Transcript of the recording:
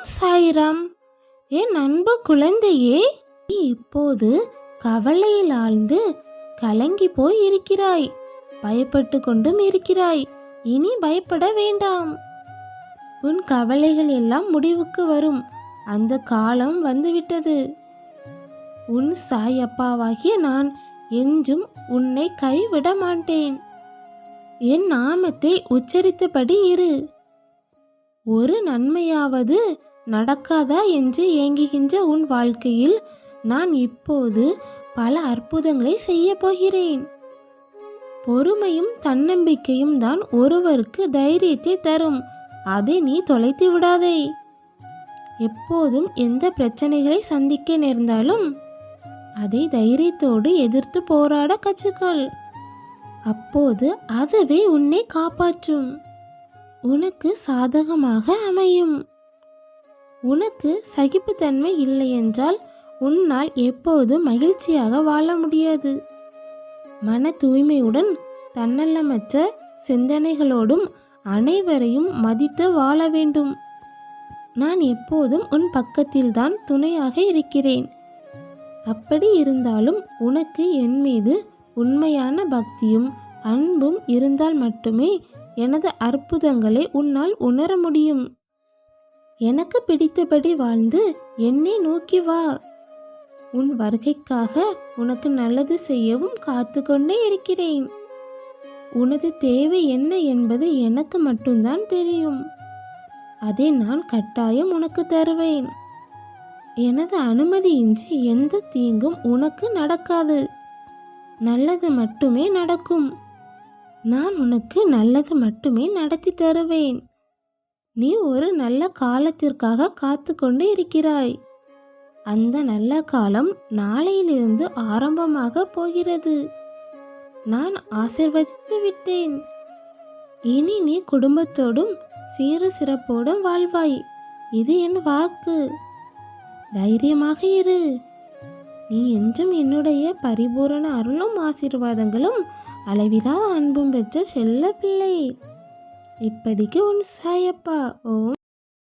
ஓம் சாய்ராம் என் அன்பு குழந்தையே நீ இப்போது கவலையில் ஆழ்ந்து கலங்கி போய் இருக்கிறாய் பயப்பட்டு கொண்டும் இருக்கிறாய். இனி பயப்பட வேண்டாம். உன் கவலைகள் எல்லாம் முடிவுக்கு வரும். அந்த காலம் வந்துவிட்டது. உன் சாய் அப்பாவாகிய நான் என்றும் உன்னை கைவிட மாட்டேன். என் நாமத்தை உச்சரித்தபடி இரு. ஒரு நன்மையாவது நடக்காதா என்று ஏங்குகின்ற உன் வாழ்க்கையில் நான் இப்போது பல அற்புதங்களை செய்ய போகிறேன். பொறுமையும் தன்னம்பிக்கையும் தான் ஒருவருக்கு தைரியத்தை தரும். அதை நீ தொலைத்து விடாதே. எப்போதும் எந்த பிரச்சனைகளை சந்திக்க நேர்ந்தாலும் அதை தைரியத்தோடு எதிர்த்து போராட கற்றுக்கொள். அப்போது அதுவே உன்னை காப்பாற்றும். உனக்கு சாதகமாக அமையும். உனக்கு சகிப்புத்தன்மை இல்லை என்றால் உன்னால் எப்போதும் மகிழ்ச்சியாக வாழ முடியாது. மன தூய்மையுடன் தன்னலமற்ற சிந்தனைகளோடும் அனைவரையும் மதித்து வாழ வேண்டும். நான் எப்போதும் உன் பக்கத்தில்தான் துணையாக இருக்கிறேன். அப்படி இருந்தாலும் உனக்கு என் மீது உண்மையான பக்தியும் அன்பும் இருந்தால் மட்டுமே எனது அற்புதங்களை உன்னால் உணர முடியும். எனக்கு பிடித்தபடி வாழ்ந்து என்னை நோக்கி வா. உன் வருகைக்காக உனக்கு நல்லது செய்யவும் காத்து கொண்டே இருக்கிறேன். உனது தேவை என்ன என்பது எனக்கு மட்டும்தான் தெரியும். அதை நான் கட்டாயம் உனக்கு தருவேன். எனது அனுமதியின்றி எந்த தீங்கும் உனக்கு நடக்காது. நல்லது மட்டுமே நடக்கும். நான் உனக்கு நல்லது மட்டுமே நடத்தி தருவேன். நீ ஒரு நல்ல காலத்திற்காக காத்து கொண்டு இருக்கிறாய். அந்த நல்ல காலம் நாளையிலிருந்து ஆரம்பமாக போகிறது. நான் ஆசிர்வதித்து விட்டேன். இனி நீ குடும்பத்தோடும் சீர சிறப்போடும் வாழ்வாய். இது என் வாக்கு. தைரியமாக இரு. நீ என்றும் என்னுடைய பரிபூரண அருளும் ஆசீர்வாதங்களும் அளவிலா அன்பும் பெற்ற செல்ல பிள்ளை இப்படிக்கு உன் சாயப்பா. ஓம்